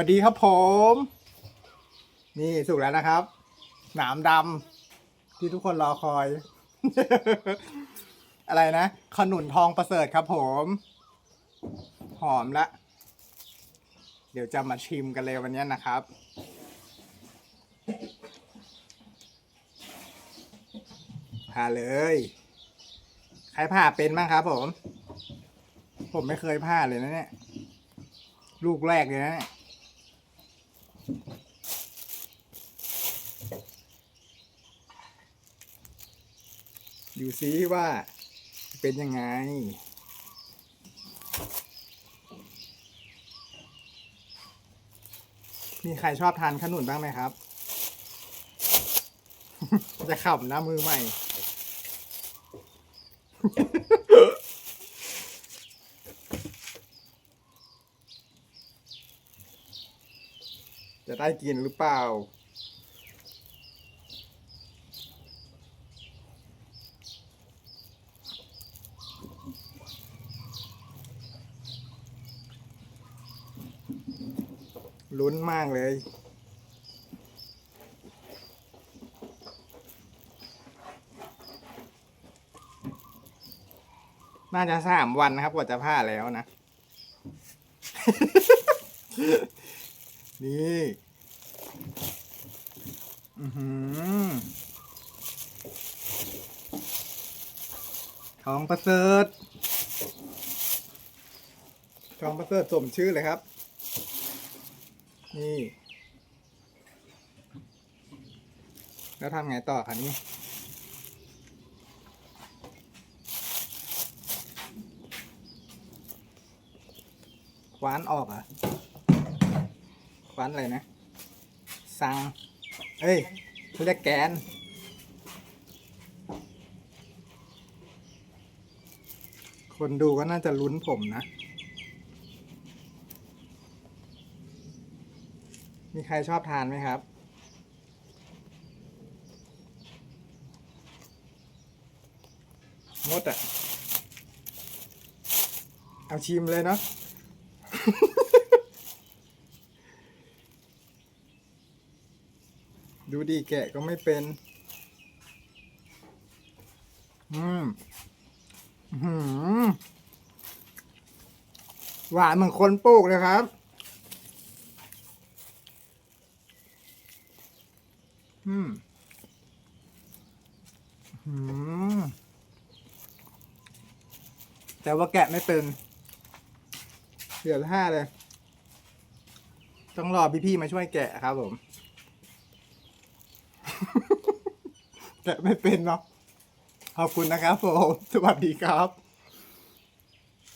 วัสดีครับผม นี่สุกแล้วนะครับ หนามดำที่ทุกคนรอคอย อะไรนะ ขนุนทองประเสริฐครับผม หอมละ เดี๋ยวจะมาชิมกันเลยวันนี้นะครับผ่าเลย ใครผ่าเป็นบ้างครับผม ผมไม่เคยผ่าเลยนะเนี่ย ลูกแรกเลยนะเนี่ย ดูซิว่าเป็นยังไง มีใครชอบทานขนุนบ้างไหมครับ จะขับนะมือใหม่ จะได้กินหรือเปล่า ลุ้นมากเลยน่าจะสามวันนะครับกว่าจะผ่าแล้วนะ นี่อือหือทองประเสริฐทองประเสริฐสมชื่อเลยครับ นี่ แล้วทำไงต่อคะนี่คว้านออกอะ คว้านอะไรนะสังเอ้ยเขาเรียกแกน คนดูก็น่าจะลุ้นผมนะ มีใครชอบทานไหมครับงดอะเอาชิมเลยเนาะ ดูดีแกะก็ไม่เป็น อืมอื้อหือหวานเหมือนคนปลูกเลยครับ อืมอืมแต่ว่าแกะไม่เป็นเสียท่าเลย ต้องรอพี่ๆมาช่วยแกะครับผม แกะไม่เป็นเนาะขอบคุณนะครับผม สวัสดีครับ